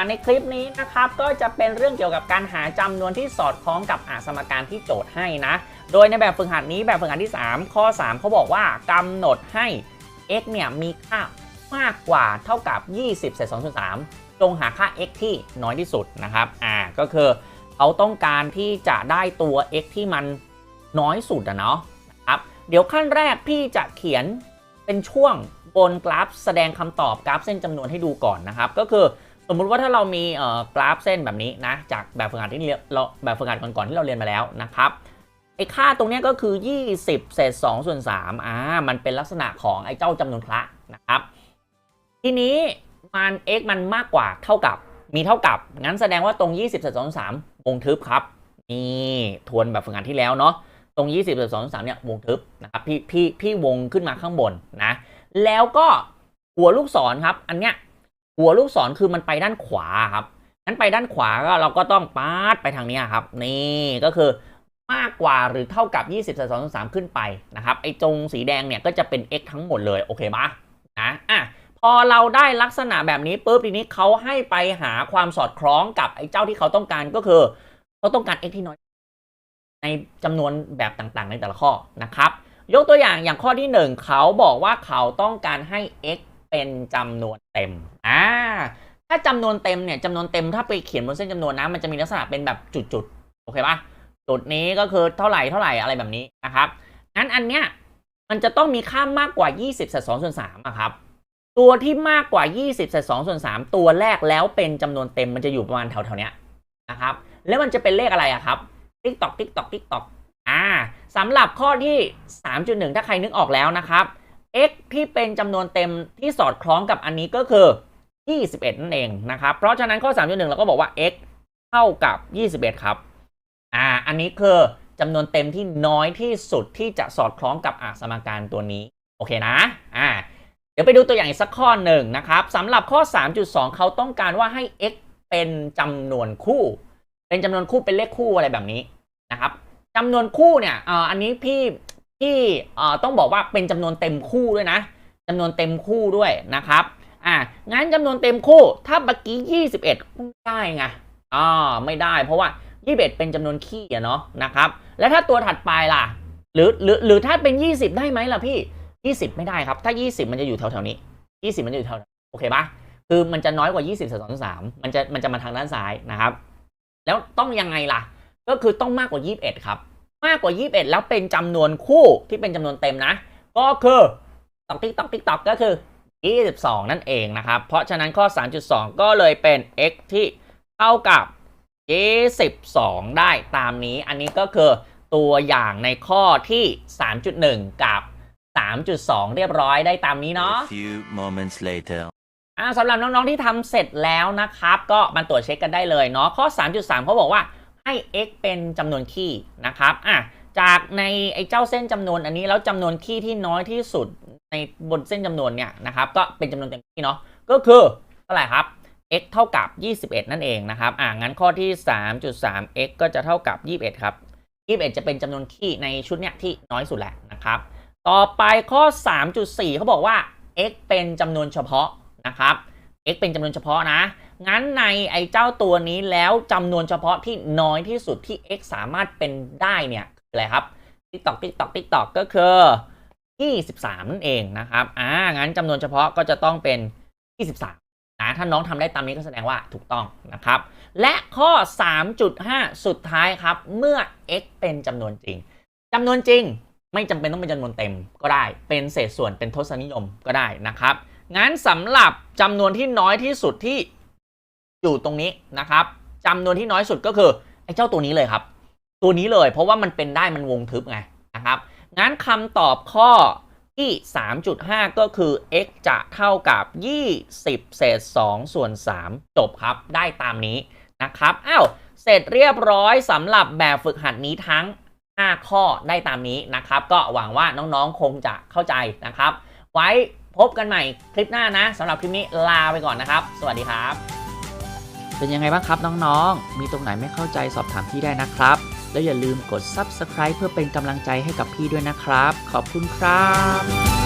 าในคลิปนี้นะครับก็จะเป็นเรื่องเกี่ยวกับการหาจำนวนที่สอดคล้องกับอาสมการที่โจทย์ให้นะ โดยในแบบฝึกหัดนี้แบบฝึกหัดที่ 3 ข้อ 3 เขาบอกว่ากำหนดให้ x เนี่ยมีค่ามากกว่าเท่ากับ 20เศษ2ส่วน3จงหาค่า x ที่น้อยที่สุดนะครับอ่าก็คือเขาต้องการที่จะได้ตัว x ที่มันน้อยสุดอะเนาะนะครับเดี๋ยวขั้นแรกพี่จะเขียนเป็นช่วงบนกราฟแสดงคำตอบกราฟเส้นจำนวนให้ดูก่อนนะครับ ก็คือ สมมุติว่าถ้าเรามีกราฟเส้นแบบนี้นะจากแบบฝึกหัดที่เรียนเราแบบฝึกหัดก่อนๆที่เราเรียนมาแล้วนะครับไอ้ค่าตรงนี้ก็คือ 20 เศษ2ส่วน3อ่ามันเป็นลักษณะของไอ้เจ้าจำนวนคละนะครับ ทีนี้มัน x มันมากกว่าเท่ากับมีเท่ากับ งั้นแสดงว่าตรง 20 เศษ2ส่วน3วงทึบครับนี่ทวนแบบฝึกหัดที่แล้วเนาะตรง 20 เศษ2ส่วน3เนี่ยวงทึบนะครับพี่พี่พี่วงขึ้นมาข้างบนนะแล้วก็หัวลูกศรครับอันเนี้ย หัวลูกศรคือมันไปด้านขวาครับงั้นไปด้านขวาก็เราก็ต้องปาดไปทางนี้ครับ นี่ก็คือมากกว่าหรือเท่ากับ 20ส่วน2ส่วน3ขึ้นไปนะครับ ไอ้จงสีแดงเนี่ยก็จะเป็น x ทั้งหมดเลย โอเคปะนะอะพอเราได้ลักษณะแบบนี้ปุ๊บทีนี้เขาให้ไปหาความสอดคล้องกับไอ้เจ้าที่เขาต้องการก็คือเขาต้องการ x ที่น้อย ในจำนวนแบบต่างๆ ในแต่ละข้อนะครับ ยกตัวอย่างอย่างข้อที่ 1 เขาบอกว่าเขาต้องการให้ x เป็นจำนวนเต็มอ่า ถ้าจำนวนเต็มเนี่ยจำนวนเต็มถ้าไปเขียนบนเส้นจำนวนนะมันจะมีลักษณะเป็นแบบจุดๆโอเคปะจุดนี้ก็คือเท่าไหร่เท่าไหร่อะไรแบบนี้นะครับงั้นอันเนี้ยมันจะต้องมีค่ามากกว่า 20เศษ2ส่วน3อะครับตัวที่มากกว่า 20เศษ2ส่วน3ตัวแรกแล้วเป็นจำนวนเต็มมันจะอยู่ประมาณแถวๆเนี้ยนะครับ แล้วมันจะเป็นเลขอะไรอะครับติ๊กตอกติ๊กตอกติ๊กตอกอ่าสำหรับข้อที่ 3.1 ถ้าใครนึกออกแล้วนะครับ x ที่เป็นจำนวนเต็มที่สอดคล้องกับอันนี้ก็คือ 21 นั่นเองนะครับ เพราะฉะนั้นข้อ 3.1 เราก็บอกว่า x เท่ากับ 21 ครับ อ่า อันนี้คือจำนวนเต็มที่น้อยที่สุดที่จะสอดคล้องกับอาสมการตัวนี้ โอเคนะ อ่า เดี๋ยวไปดูตัวอย่างอีกสักข้อหนึ่งนะครับสำหรับข้อ 3.2 เขาต้องการว่าให้ x เป็นจำนวนคู่ เป็นจำนวนคู่เป็นเลขคู่อะไรแบบนี้นะครับจำนวนคู่เนี่ยอ่าอันนี้พี่พี่อ่าต้องบอกว่าเป็นจำนวนเต็มคู่ด้วยนะจำนวนเต็มคู่ด้วยนะครับ อ่างั้นจำนวนเต็มคู่ ถ้าเมื่อกี้ 21ไม่ได้ไงอ่าไม่ได้ เพราะว่า 21 เป็นจำนวนขี้อะเนาะนะครับ แล้วถ้าตัวถัดไปล่ะ หรือหรือหรือถ้าเป็น 20 ได้ไหมล่ะพี่ 20 ไม่ได้ครับ ถ้า 20 มันจะอยู่แถวๆนี้ 20 มันจะอยู่แถวโอเคปะคือมันจะน้อยกว่า 20ส่วน3มันจะมันจะมาทางด้านซ้ายนะครับ แล้วต้องยังไงล่ะ ก็คือต้องมากกว่า 21 ครับ มากกว่า 21 แล้วเป็นจำนวนคู่ที่เป็นจำนวนเต็มนะ ก็คือตอกติ๊กตอกติ๊กตอกก็คือ 22 นั่นเองนะครับ เพราะฉะนั้นข้อ 3.2 ก็เลยเป็น x ที่เท่ากับ 22 ได้ตามนี้ อันนี้ก็คือตัวอย่างในข้อที่ 3.1 กับ 3.2 เรียบร้อยได้ตามนี้เนาะ A few moments later. อ่าสำหรับน้อง ๆ ที่ทำเสร็จแล้วนะครับ ก็มาตรวจเช็คกันได้เลยเนาะ ข้อ 3.3 เขาบอกว่าให้ x เป็นจำนวนคี่นะครับ อะจากในไอ้เจ้าเส้นจำนวนอันนี้แล้วจำนวนคี่ที่น้อยที่สุด ในบนเส้นจำนวนเนี่ยนะครับก็เป็นจำนวนเต็มที่เนาะก็คือเท่าไหร่ครับ x เท่ากับ 21 นั่นเองนะครับอ่างั้นข้อที่ 3.3 x ก็จะเท่ากับ 21 ครับ 21 จะเป็นจำนวนคี่ในชุดเนี้ยที่น้อยสุดแหละนะครับ ต่อไปข้อ 3.4 เขาบอกว่า x เป็นจำนวนเฉพาะนะครับ x เป็นจำนวนเฉพาะนะ งั้นในไอ้เจ้าตัวนี้แล้วจำนวนเฉพาะที่น้อยที่สุดที่ x สามารถเป็นได้เนี่ยคืออะไรครับติ๊กตอกติ๊กตอกติ๊กตอกก็คือ 23 นั่นเองนะครับ อ่า งั้นจำนวนเฉพาะก็จะต้องเป็น 23 นะ ถ้าน้องทำได้ตามนี้ก็แสดงว่าถูกต้องนะครับ และข้อ 3.5 สุดท้ายครับ เมื่อ x เป็นจำนวนจริง จำนวนจริงไม่จำเป็นต้องเป็นจำนวนเต็มก็ได้ เป็นเศษส่วนเป็นทศนิยมก็ได้นะครับ งั้นสำหรับจำนวนที่น้อยที่สุดที่อยู่ตรงนี้นะครับจำนวนที่น้อยสุดก็คือไอ้เจ้าตัวนี้เลยครับ ตัวนี้เลยเพราะว่ามันเป็นได้มันวงทึบไงนะครับ งั้นคำตอบข้อที่ 3.5 ก็คือ x จะเท่ากับ 20 เศษ 2 ส่วน 3 จบครับ ได้ตามนี้นะครับ อ้าว เสร็จเรียบร้อยสำหรับแบบฝึกหัดนี้ทั้ง 5 ข้อได้ตามนี้นะครับ ก็หวังว่าน้องๆ คงจะเข้าใจนะครับ ไว้พบกันใหม่คลิปหน้านะสำหรับคลิปนี้ลาไปก่อนนะครับ สวัสดีครับ เป็นยังไงบ้างครับน้องๆ มีตรงไหนไม่เข้าใจสอบถามพี่ได้นะครับ แล้วอย่าลืมกด Subscribe เพื่อเป็นกำลังใจให้กับพี่ด้วยนะครับ ขอบคุณครับ